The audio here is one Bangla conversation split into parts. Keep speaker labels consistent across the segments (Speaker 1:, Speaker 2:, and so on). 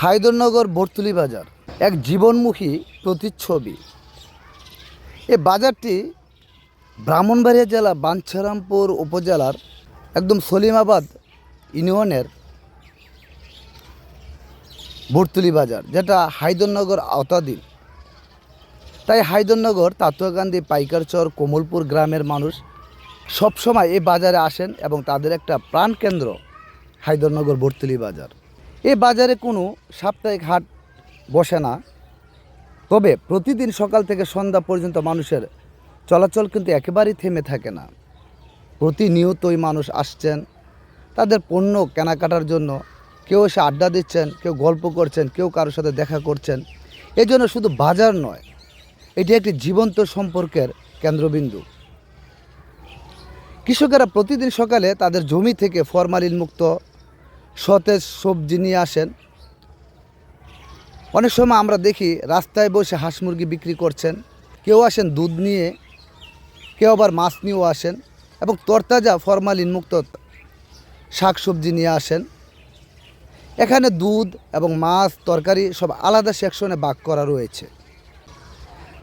Speaker 1: হায়দরনগর বর্তুলি বাজার, এক জীবনমুখী প্রতিচ্ছবি। এ বাজারটি ব্রাহ্মণবাড়িয়া জেলা বাঞ্ছারামপুর উপজেলার একদম সলিমাবাদ ইউনিয়নের বর্তুলি বাজার, যেটা হায়দরনগর আওতাধীন। তাই হায়দরনগর তাতুয়াকান্দি পাইকারচর কোমলপুর গ্রামের মানুষ সবসময় এই বাজারে আসেন এবং তাদের একটা প্রাণকেন্দ্র হায়দরনগর বর্তুলি বাজার। এই বাজারে কোনো সাপ্তাহিক হাট বসে না। তবে প্রতিদিন সকাল থেকে সন্ধ্যা পর্যন্ত মানুষের চলাচল কিন্তু একেবারেই থেমে থাকে না। প্রতিনিয়তই মানুষ আসছেন, তাদের পণ্য কেনাকাটার জন্য। কেউ এসে আড্ডা দিচ্ছেন, কেউ গল্প করছেন, কেউ কারোর সাথে দেখা করছেন। এই জন্য শুধু বাজার নয়, এটি একটি জীবন্ত সম্পর্কের কেন্দ্রবিন্দু। কৃষকেরা প্রতিদিন সকালে তাদের জমি থেকে ফরমালিন মুক্ত সতেজ সবজি নিয়ে আসেন। অনেক সময় আমরা দেখি রাস্তায় বসে হাঁস মুরগি বিক্রি করছেন, কেউ আসেন দুধ নিয়ে, কেউ আবার মাছ নিয়েও আসেন এবং তরতাজা ফরমালিন মুক্ত শাক সবজি নিয়ে আসেন। এখানে দুধ এবং মাছ, তরকারি সব আলাদা সেকশনে ভাগ করা রয়েছে।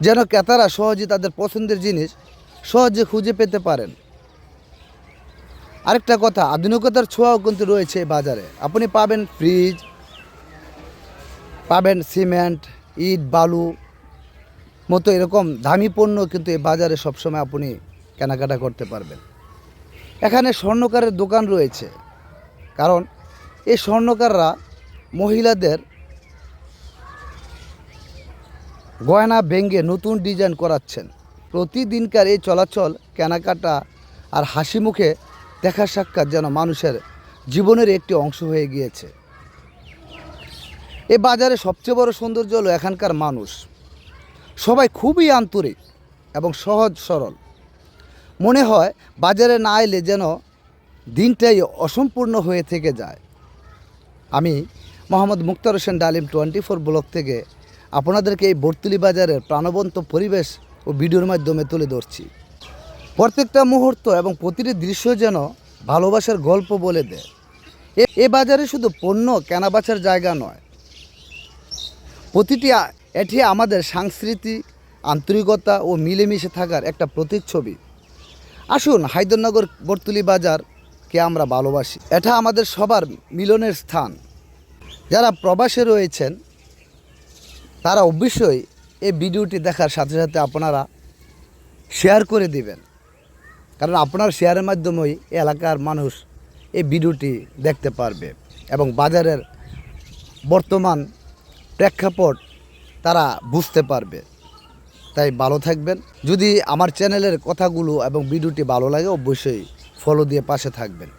Speaker 1: যেন ক্রেতারা সহজে তাদের পছন্দের জিনিস সহজে খুঁজে পেতে পারেন। আরেকটা কথা, আধুনিকতার ছোঁয়াও কিন্তু রয়েছে বাজারে। আপনি পাবেন ফ্রিজ, পাবেন সিমেন্ট, ইট, বালু, মতো এরকম দামি পণ্য কিন্তু এই বাজারে সবসময় আপনি কেনাকাটা করতে পারবেন। এখানে স্বর্ণকারের দোকান রয়েছে, কারণ এই স্বর্ণকাররা মহিলাদের গয়না ভেঙে নতুন ডিজাইন করাচ্ছেন। প্রতিদিনকার এই চলাচল, কেনাকাটা আর হাসি মুখে দেখা সাক্ষাৎ যেন মানুষের জীবনের একটি অংশ হয়ে গিয়েছে। এ বাজারে সবচেয়ে বড় সৌন্দর্য হলো এখানকার মানুষ। সবাই খুবই আন্তরিক এবং সহজ সরল। মনে হয় বাজারে না এলে যেন দিনটাই অসম্পূর্ণ হয়ে থেকে যায়। আমি মোহাম্মদ মুক্তার হোসেন ডালিম টোয়েন্টি ফোর ব্লক থেকে আপনাদেরকে এই বর্তুলি বাজারের প্রাণবন্ত পরিবেশ ও ভিডিওর মাধ্যমে তুলে ধরছি। প্রত্যেকটা মুহূর্ত এবং প্রতিটি দৃশ্য যেন ভালোবাসার গল্প বলে দেয় এ- বাজারে শুধু পণ্য কেনাবেচার জায়গা নয়। প্রতিটি এটি আমাদের সাংস্কৃতিক আন্তরিকতা ও মিলেমিশে থাকার একটা প্রতিচ্ছবি। আসুন হায়দরনগর বর্তুলি বাজারকে আমরা ভালোবাসি। এটা আমাদের সবার মিলনের স্থান। যারা প্রবাসে রয়েছেন, তারা অবশ্যই এই ভিডিওটি দেখার সাথে সাথে আপনারা শেয়ার করে দিবেন। কারণ আপনার শেয়ারের মাধ্যমেই এলাকার মানুষ এই ভিডিওটি দেখতে পারবে এবং বাজারের বর্তমান প্রেক্ষাপট তারা বুঝতে পারবে। তাই ভালো থাকবেন। যদি আমার চ্যানেলের কথাগুলো এবং ভিডিওটি ভালো লাগে, অবশ্যই ফলো দিয়ে পাশে থাকবেন।